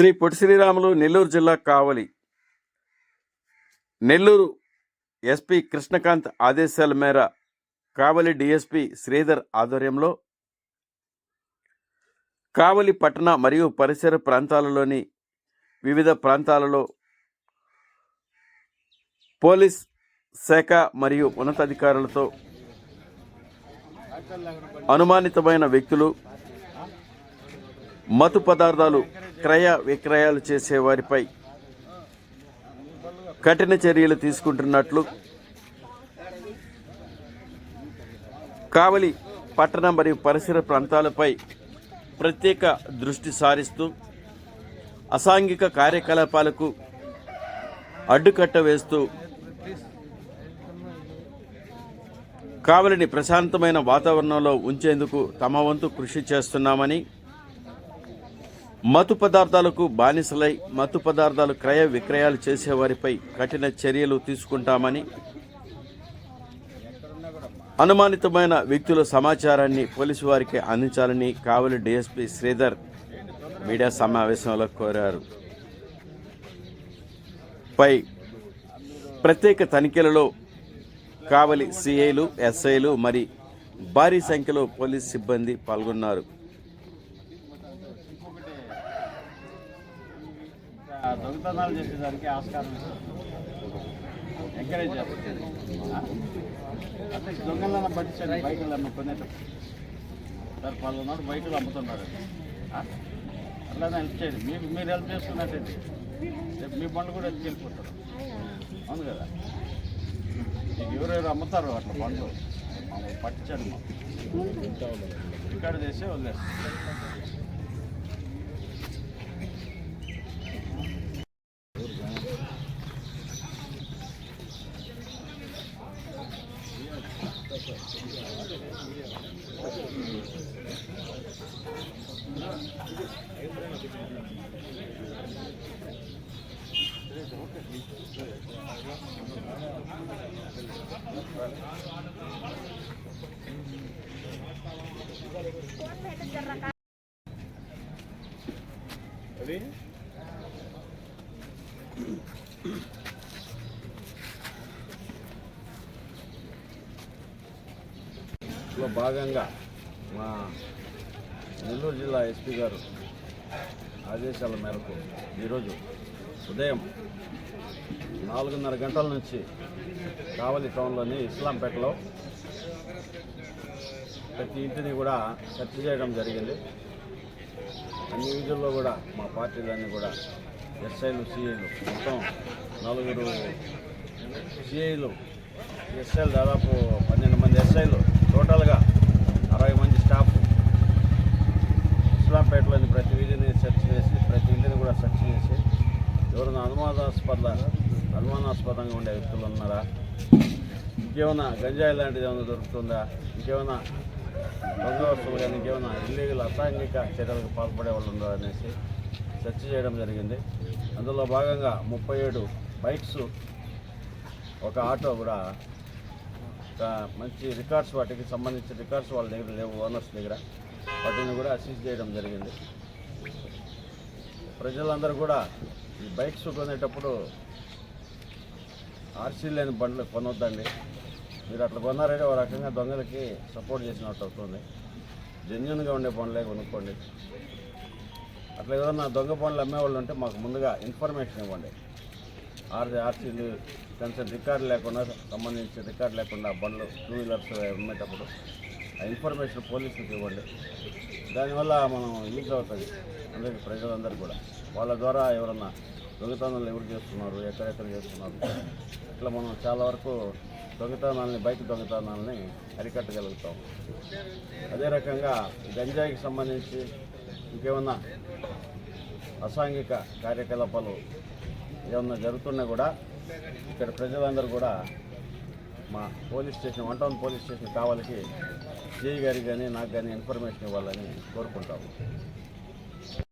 శ్రీ పొట్టి శ్రీరాములు నెల్లూరు జిల్లా కావలి. నెల్లూరు ఎస్పీ కృష్ణకాంత్ ఆదేశాల మేర కావలి డిఎస్పి శ్రీధర్ ఆధ్వర్యంలో కావలి పట్టణ మరియు పరిసర ప్రాంతాలలోని వివిధ ప్రాంతాలలో పోలీస్ శాఖ మరియు ఉన్నతాధికారులతో అనుమానితమైన వ్యక్తులు మత్తు పదార్థాలు క్రయ విక్రయాలు చేసే వారిపై కఠిన చర్యలు తీసుకుంటున్నట్లు కావలి పట్టణ మరియు పరిసర ప్రాంతాలపై ప్రత్యేక దృష్టి సారిస్తూ అసాంఘిక కార్యకలాపాలకు అడ్డుకట్ట వేస్తూ కావలిని ప్రశాంతమైన వాతావరణంలో ఉంచేందుకు తమ వంతు కృషి చేస్తున్నామని మత్తు పదార్థాలకు బానిసలై మత్తు పదార్థాలు క్రయ విక్రయాలు చేసేవారిపై కఠిన చర్యలు తీసుకుంటామని అనుమానితమైన వ్యక్తుల సమాచారాన్ని పోలీసు వారికి అందించాలని కావలి డీఎస్పీ శ్రీధర్ మీడియా సమావేశంలో కోరారు. పై ప్రత్యేక తనిఖీలలో కావలి సిఐలు ఎస్ఐలు మరి భారీ సంఖ్యలో పోలీస్ సిబ్బంది పాల్గొన్నారు. దొంగతనాలు చేసేదానికి ఆస్కారం ఎంకరేజ్ చేస్తారు. అంటే దొంగలను పట్టించండి బైకులు అమ్ముకునేటప్పుడు సార్ పలానాడు బైకులు అమ్ముతున్నారు అట్లానే హెల్ప్ చేయండి. మీకు మీరు హెల్ప్ చేస్తున్నట్టయితే రేపు మీ బండ్లు కూడా ఎత్తుకెళ్ళిపోతారు. అవును కదా? మీకు ఎవరెవరు అమ్ముతారు అట్లా బండ్లు? పట్టించండి మాకు. రికార్డు చేసి Ready? లో భాగంగా మా నెల్లూరు జిల్లా ఎస్పీ గారు ఆదేశాల మేరకు ఈరోజు ఉదయం నాలుగున్నర గంటల నుంచి కావలి టౌన్లోని ఇస్లాంపేటలో ప్రతి ఇంటిని కూడా సెర్చ్ చేయడం జరిగింది. అన్ని వీధుల్లో కూడా మా పార్టీలన్నీ కూడా ఎస్ఐలు సిఐలు మొత్తం నలుగురు సిఐలు ఎస్ఐలు దాదాపు పన్నెండు మంది ఎస్ఐలు టోటల్గా అరవై మంది స్టాఫ్ ఇస్లాంపేటలోని ప్రతి వీధిని సెర్చ్ చేసి ప్రతి ఇంటిని కూడా సెర్చ్ చేసి ఎవరైనా అనుమానాస్పద అనుమానాస్పదంగా ఉండే వ్యక్తులు ఉన్నారా? ఇంకేమైనా గంజాయి లాంటిది ఏమైనా దొరుకుతుందా? ఇంకేమైనా దొంగ వస్తువులు కానీ ఇంకేమైనా ఇల్లీగల్ అసాంఘిక చర్యలకు పాల్పడే వాళ్ళు ఉన్నారా అనేసి సెర్చ్ చేయడం జరిగింది. అందులో భాగంగా ముప్పై ఏడు బైక్స్ ఒక ఆటో కూడా మంచి రికార్డ్స్ వాటికి సంబంధించిన రికార్డ్స్ వాళ్ళ దగ్గర లేవు ఓనర్స్ దగ్గర. వాటిని కూడా అసీజ్ చేయడం జరిగింది. ప్రజలందరూ కూడా ఈ బైక్స్ కొనేటప్పుడు ఆర్సీ లేని బండ్లు కొనొద్దండి. మీరు అట్లా కొన్నారంటే ఒక రకంగా దొంగలకి సపోర్ట్ చేసినట్టు అవుతుంది. జెన్యున్గా ఉండే పనులే కొనుక్కోండి. అట్లా ఏదన్నా దొంగ పనులు అమ్మేవాళ్ళు ఉంటే మాకు ముందుగా ఇన్ఫర్మేషన్ ఇవ్వండి. ఆర్ ఆర్సీలు కన్సర్న్ రికార్డు లేకుండా సంబంధించిన రికార్డు లేకుండా బండ్లు టూ వీలర్స్ అమ్మేటప్పుడు ఆ ఇన్ఫర్మేషన్ పోలీసులకు ఇవ్వండి. దానివల్ల మనం యూజ్ అవుతుంది అందరికీ ప్రజలందరూ కూడా. వాళ్ళ ద్వారా ఎవరన్నా దొంగతనాలు ఎవరు చేస్తున్నారు ఎక్కడెక్కడ చేస్తున్నారు. ఇట్లా మనం చాలా వరకు దొంగతనాలని బైక్ దొంగతనాలని అరికట్టగలుగుతాం. అదే రకంగా గంజాయికి సంబంధించి ఇంకేమన్నా అసాంఘిక కార్యకలాపాలు ఏమన్నా జరుగుతున్నా కూడా ఇక్కడ ప్రజలందరూ కూడా మా police station one town police station కావాలకి JE గారికి కానీ నాకు కానీ ఇన్ఫర్మేషన్ ఇవ్వాలని కోరుకుంటాము.